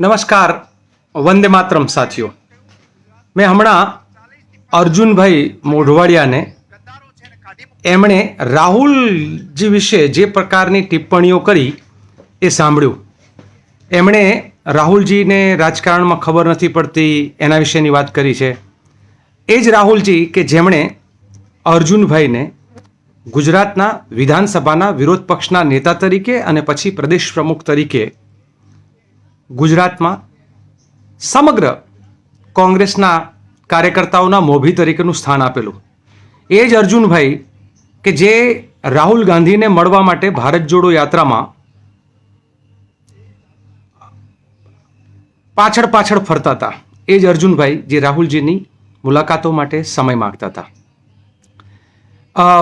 નમસ્કાર, વંદે માતરમ સાથીઓ. મેં હમણાં અર્જુનભાઈ મોઢવાડિયાને એમણે રાહુલજી વિશે જે પ્રકારની ટિપ્પણીઓ કરી એ સાંભળ્યું. એમણે રાહુલજીને રાજકારણમાં ખબર નથી પડતી એના વિશેની વાત કરી છે. એ જ રાહુલજી કે જેમણે અર્જુનભાઈને ગુજરાતના વિધાનસભાના વિરોધ પક્ષના નેતા તરીકે અને પછી પ્રદેશ પ્રમુખ તરીકે ગુજરાતમાં સમગ્ર કોંગ્રેસના કાર્યકર્તાઓના મોભી તરીકેનું સ્થાન આપેલું. એ જ અર્જુનભાઈ કે જે રાહુલ ગાંધીને મળવા માટે ભારત જોડો યાત્રામાં પાછળ પાછળ ફરતા હતા. એ જ અર્જુનભાઈ જે રાહુલજીની મુલાકાતો માટે સમય માગતા હતા.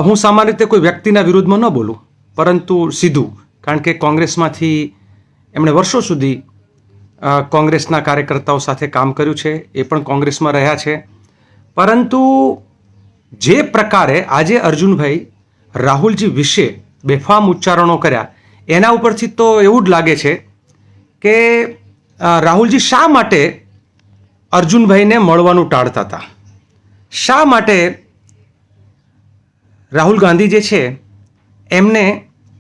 હું સામાન્ય રીતે કોઈ વ્યક્તિના વિરુદ્ધમાં ન બોલું, પરંતુ સીધું, કારણ કે કોંગ્રેસમાંથી એમણે વર્ષો સુધી કોંગ્રેસના કાર્યકર્તાઓ સાથે કામ કર્યું છે, એ પણ કોંગ્રેસમાં રહ્યા છે. પરંતુ જે પ્રકારે આજે અર્જુનભાઈ રાહુલજી વિશે બેફામ ઉચ્ચારણો કર્યા, એના ઉપરથી તો એવું જ લાગે છે કે રાહુલજી શા માટે અર્જુનભાઈને મળવાનું ટાળતા હતા? શા માટે રાહુલ ગાંધી જે છે, એમને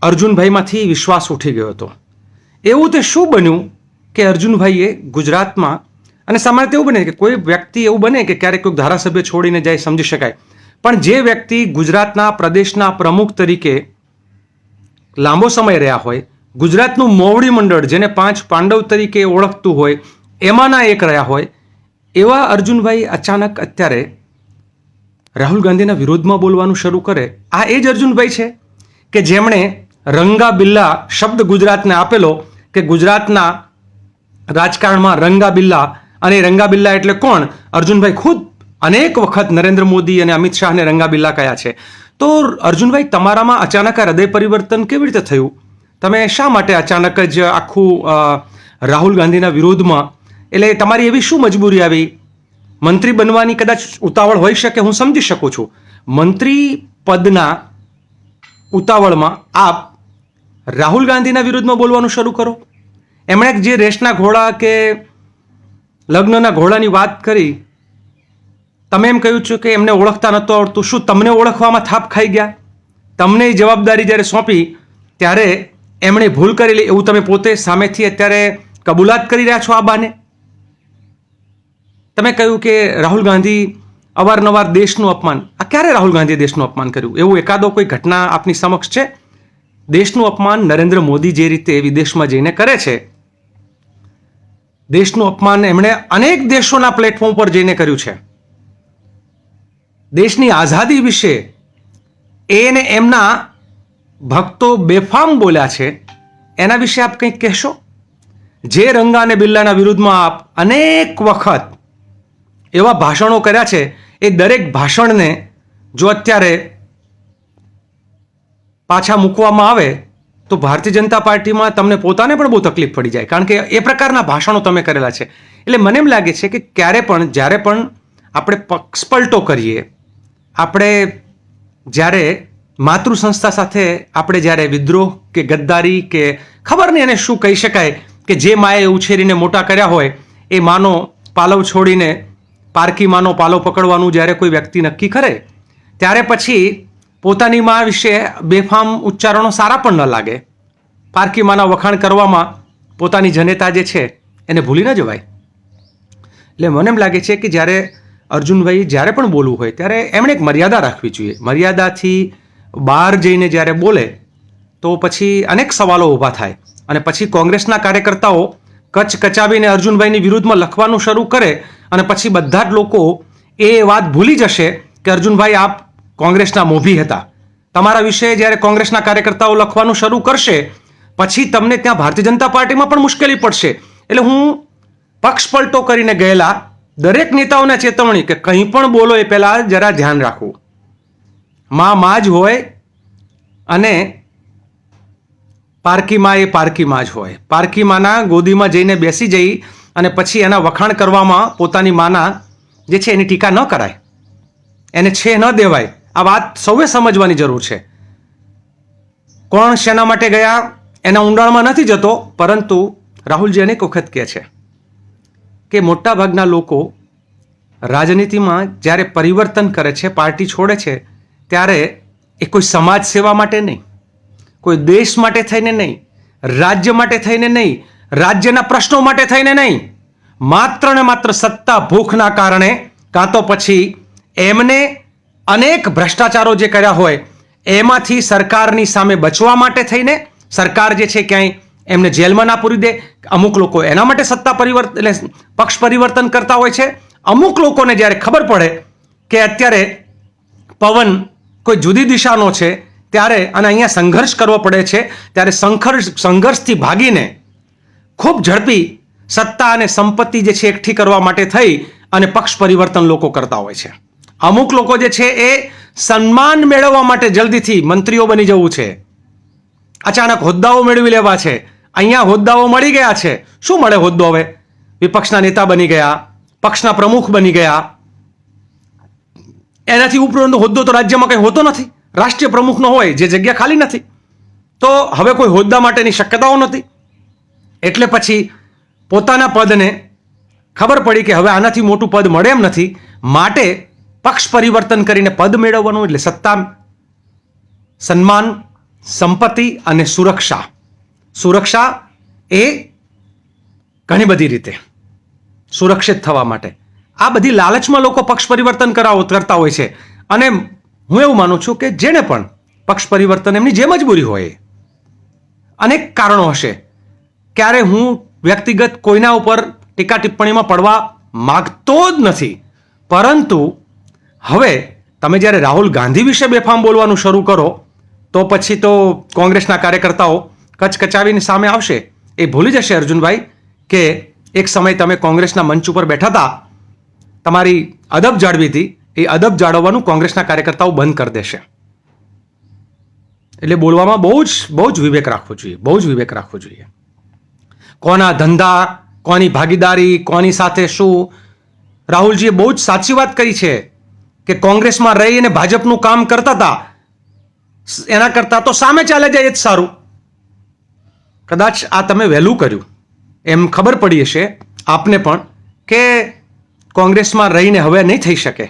અર્જુનભાઈમાંથી વિશ્વાસ ઉઠી ગયો હતો? એવું તે શું બન્યું? કે અર્જુનભાઈએ ગુજરાતમાં, અને સામાન્ય એવું બને કે કોઈ વ્યક્તિ એવું બને કે ક્યારેક કોઈક ધારાસભ્ય છોડીને જાય સમજી શકાય. પણ જે વ્યક્તિ ગુજરાતના પ્રદેશના પ્રમુખ તરીકે લાંબો સમય રહ્યા હોય, ગુજરાતનું મોવડી મંડળ જેને પાંચ પાંડવ તરીકે ઓળખતું હોય, એમાંના એક રહ્યા હોય, એવા અર્જુનભાઈ અચાનક અત્યારે રાહુલ ગાંધીના વિરોધમાં બોલવાનું શરૂ કરે. આ એ જ અર્જુનભાઈ છે કે જેમણે રંગા બિલ્લા શબ્દ ગુજરાતને આપેલો કે ગુજરાતના રાજકારણમાં રંગા બિલ્લા અને રંગા બિલ્લા એટલે કોણ? અર્જુનભાઈ ખુદ અનેક વખત નરેન્દ્ર મોદી અને અમિત શાહને રંગા બિલ્લા કયા છે. તો અર્જુનભાઈ, તમારામાં અચાનક આ હૃદય પરિવર્તન કેવી રીતે થયું? તમે શા માટે અચાનક જ આખું રાહુલ ગાંધીના વિરોધમાં? એટલે તમારી એવી શું મજબૂરી આવી? મંત્રી બનવાની કદાચ ઉતાવળ હોઈ શકે, હું સમજી શકું છું. મંત્રી પદના ઉતાવળમાં આપ રાહુલ ગાંધીના વિરુદ્ધમાં બોલવાનું શરૂ કરો. એમણે જે રેસના ઘોડા કે લગ્નના ઘોડાની વાત કરી, તમે એમ કહ્યું છે કે એમને ઓળખતા નહોતું આવડતું. શું તમને ઓળખવામાં થાપ ખાઈ ગયા? તમને જવાબદારી જ્યારે સોંપી, ત્યારે એમણે ભૂલ કરેલી એવું તમે પોતે સામેથી અત્યારે કબૂલાત કરી રહ્યા છો આ બાને? તમે કહ્યું કે રાહુલ ગાંધી અવારનવાર દેશનું અપમાન. આ ક્યારે રાહુલ ગાંધીએ દેશનું અપમાન કર્યું? એવું એકાદો કોઈ ઘટના આપની સમક્ષ છે? દેશનું અપમાન નરેન્દ્ર મોદી જે રીતે વિદેશમાં જઈને કરે છે દેશનું અપમાન એમણે અનેક દેશોના પ્લેટફોર્મ પર જઈને કર્યું છે. દેશની આઝાદી વિશે એને એમના ભક્તો બેફામ બોલ્યા છે. એના વિશે આપ કંઈક કહેશો? જે રંગા અને બિલ્લાના વિરુદ્ધમાં આપ અનેક વખત એવા ભાષણો કર્યા છે, એ દરેક ભાષણને જો અત્યારે પાછા મૂકવામાં આવે તો ભારતીય જનતા પાર્ટીમાં તમને પોતાને પણ બહુ તકલીફ પડી જાય, કારણ કે એ પ્રકારના ભાષણો તમે કરેલા છે. એટલે મને એમ લાગે છે કે ક્યારે પણ, જ્યારે પણ આપણે પક્ષપલટો કરીએ, આપણે જ્યારે માતૃ સંસ્થા સાથે આપણે જ્યારે વિદ્રોહ કે ગદ્દારી કે ખબર નહીં એને શું કહી શકાય કે જે માએ ઉછેરીને મોટા કર્યા હોય, એ માનો પાલવ છોડીને પારકી માનો પાલો પકડવાનું જ્યારે કોઈ વ્યક્તિ નક્કી કરે, ત્યારે પછી પોતાની મા વિશે બેફામ ઉચ્ચારણો સારા પણ ન લાગે. પારકી માના વખાણ કરવામાં પોતાની જનેતા જે છે, એને ભૂલી ન જવાય. એટલે મને એમ લાગે છે કે જ્યારે અર્જુનભાઈ જ્યારે પણ બોલવું હોય, ત્યારે એમણે એક મર્યાદા રાખવી જોઈએ. મર્યાદાથી બહાર જઈને જ્યારે બોલે, તો પછી અનેક સવાલો ઊભા થાય. અને પછી કોંગ્રેસના કાર્યકર્તાઓ કચ્છ કચાવીને અર્જુનભાઈની વિરુદ્ધમાં લખવાનું શરૂ કરે, અને પછી બધા જ લોકો એ વાત ભૂલી જશે કે અર્જુનભાઈ આપ કોંગ્રેસના મોભી હતા. તમારા વિશે જ્યારે કોંગ્રેસના કાર્યકર્તાઓ લખવાનું શરૂ કરશે, પછી તમને ત્યાં ભારતીય જનતા પાર્ટીમાં પણ મુશ્કેલી પડશે. એટલે હું પક્ષ પલટો કરીને ગયેલા દરેક નેતાઓને ચેતવણી કે કંઈ પણ બોલો એ પહેલાં જરા ધ્યાન રાખવું. માં માં જ હોય અને પારકીમાં એ પારકીમાં જ હોય. પારકીમાંના ગોદીમાં જઈને બેસી જઈ અને પછી એના વખાણ કરવામાં પોતાની માના જે છે એની ટીકા ન કરાય. એને છે ન દેવાય. આ વાત સૌએ સમજવાની જરૂર છે. કોણ શેના માટે ગયા? એના ઊંડાણમાં નથી જતો, પરંતુ રાહુલજી અનેક વખત કહે છે કે મોટાભાગના લોકો રાજનીતિમાં જ્યારે પરિવર્તન કરે છે, પાર્ટી છોડે છે, ત્યારે એ કોઈ સમાજ સેવા માટે નહીં, કોઈ દેશ માટે થઈને નહીં, રાજ્ય માટે થઈને નહીં, રાજ્યના પ્રશ્નો માટે થઈને નહીં, માત્ર ને માત્ર સત્તા ભૂખના કારણે, કાં તો પછી એમને અનેક ભ્રષ્ટાચારો જે કર્યા હોય, એમાંથી સરકારની સામે બચવા માટે થઈને સરકાર જે છે ક્યાંય એમને જેલમાં ના પૂરી દે. અમુક લોકો એના માટે સત્તા પરિવર્તન એટલે પક્ષ પરિવર્તન કરતા હોય છે. અમુક લોકોને જ્યારે ખબર પડે કે અત્યારે પવન કોઈ જુદી દિશાનો છે, ત્યારે અને અહીંયા સંઘર્ષ કરવો પડે છે, ત્યારે સંઘર્ષ, સંઘર્ષથી ભાગીને ખૂબ ઝડપી સત્તા અને સંપત્તિ જે છે એકઠી કરવા માટે થઈ અને પક્ષ પરિવર્તન લોકો કરતા હોય છે. અમુક લોકો જે છે એ સન્માન મેળવવા માટે જલ્દીથી મંત્રીઓ બની જવું છે. અચાનક હોદ્દાઓ મેળવી લેવા છે. અહીંયા હોદ્દાઓ મળી ગયા છે. શું મળે હોદ્દો હવે? વિપક્ષના નેતા બની ગયા, પક્ષના પ્રમુખ બની ગયા. એનાથી ઉપરનો હોદ્દો તો રાજ્યમાં કંઈ હોતો નથી. રાષ્ટ્રીય પ્રમુખનો હોય, જે જગ્યા ખાલી નથી. તો હવે કોઈ હોદ્દા માટેની શક્યતાઓ નથી. એટલે પછી પોતાના પદને ખબર પડી કે હવે આનાથી મોટું પદ મળે એમ નથી. માટે પક્ષ પરિવર્તન કરીને પદ મેળવવાનું એટલે સત્તા, સન્માન, સંપત્તિ અને સુરક્ષા. સુરક્ષા એ ઘણી બધી રીતે સુરક્ષિત થવા માટે. આ બધી લાલચમાં લોકો પક્ષ પરિવર્તન કરાવો, કરતા હોય છે. અને હું એવું માનું છું કે જેને પણ પક્ષ પરિવર્તન એમની જે મજબૂરી હોય. અનેક કારણો હશે. ક્યારે હું વ્યક્તિગત કોઈના ઉપર ટીકા ટિપ્પણીમાં પડવા માગતો જ નથી. પરંતુ હવે તમે જ્યારે રાહુલ ગાંધી વિશે બેફામ બોલવાનું શરૂ કરો, તો પછી તો કોંગ્રેસના કાર્યકર્તાઓ કચકચાવીને સામે આવશે. એ ભૂલી જશે અર્જુનભાઈ કે એક સમય તમે કોંગ્રેસના મંચ ઉપર બેઠા હતા, તમારી અદબ જાળવી હતી, એ અદબ જાળવવાનું કોંગ્રેસના કાર્યકર્તાઓ બંધ કરી દેશે. એટલે બોલવામાં બહુ જ બહુ જ વિવેક રાખવો જોઈએ, બહુ જ વિવેક રાખવો જોઈએ. કોના ધંધા, કોની ભાગીદારી, કોની સાથે શું? રાહુલજીએ બહુ જ સાચી વાત કરી છે. કે કોંગ્રેસમાં રહી અને ભાજપનું કામ કરતા હતા. એના કરતાં તો સામે ચાલે જાય એ જ સારું. કદાચ આ તમે વહેલું કર્યું. એમ ખબર પડી હશે આપને પણ કે કોંગ્રેસમાં રહીને હવે નહીં થઈ શકે.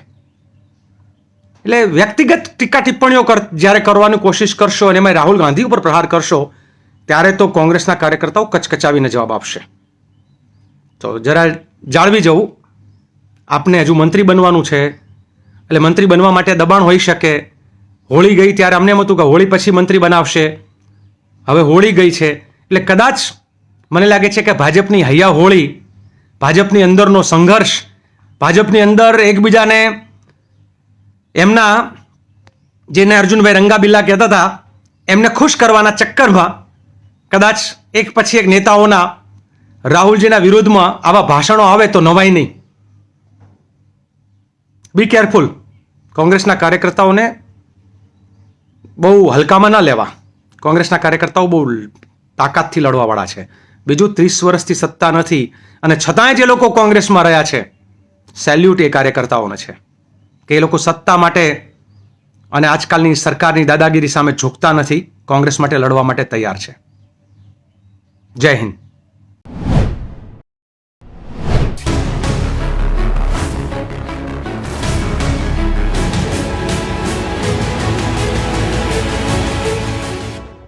એટલે વ્યક્તિગત ટીકા ટિપ્પણીઓ કર, જ્યારે કરવાની કોશિશ કરશો અને એમાં રાહુલ ગાંધી ઉપર પ્રહાર કરશો, ત્યારે તો કોંગ્રેસના કાર્યકર્તાઓ કચકચાવીને જવાબ આપશે. તો જરા જાળવી જવું. આપને હજુ મંત્રી બનવાનું છે. એટલે મંત્રી બનવા માટે દબાણ હોઈ શકે. હોળી ગઈ ત્યારે અમને એમ હતું કે હોળી પછી મંત્રી બનાવશે. હવે હોળી ગઈ છે. એટલે કદાચ મને લાગે છે કે ભાજપની હૈયા હોળી, ભાજપની અંદરનો સંઘર્ષ, ભાજપની અંદર એકબીજાને એમના, જેને અર્જુનભાઈ રંગાબિલ્લા કહેતા હતા, એમને ખુશ કરવાના ચક્કરમાં કદાચ એક પછી એક નેતાઓના રાહુલજીના વિરોધમાં આવા ભાષણો આવે તો નવાય નહીં. બી કેરફુલ કોંગ્રેસના કાર્યકર્તાઓને બહુ હલકામાં ના લેવા. કોંગ્રેસના કાર્યકર્તાઓ બહુ તાકાતથી લડવાવાળા છે. બીજું ત્રીસ વર્ષથી સત્તા નથી અને છતાંય જે લોકો કોંગ્રેસમાં રહ્યા છે સેલ્યુટ એ કાર્યકર્તાઓને છે. કે એ લોકો સત્તા માટે અને આજકાલની સરકારની દાદાગીરી સામે ઝૂકતા નથી, કોંગ્રેસ માટે લડવા માટે તૈયાર છે. જય હિન્દ.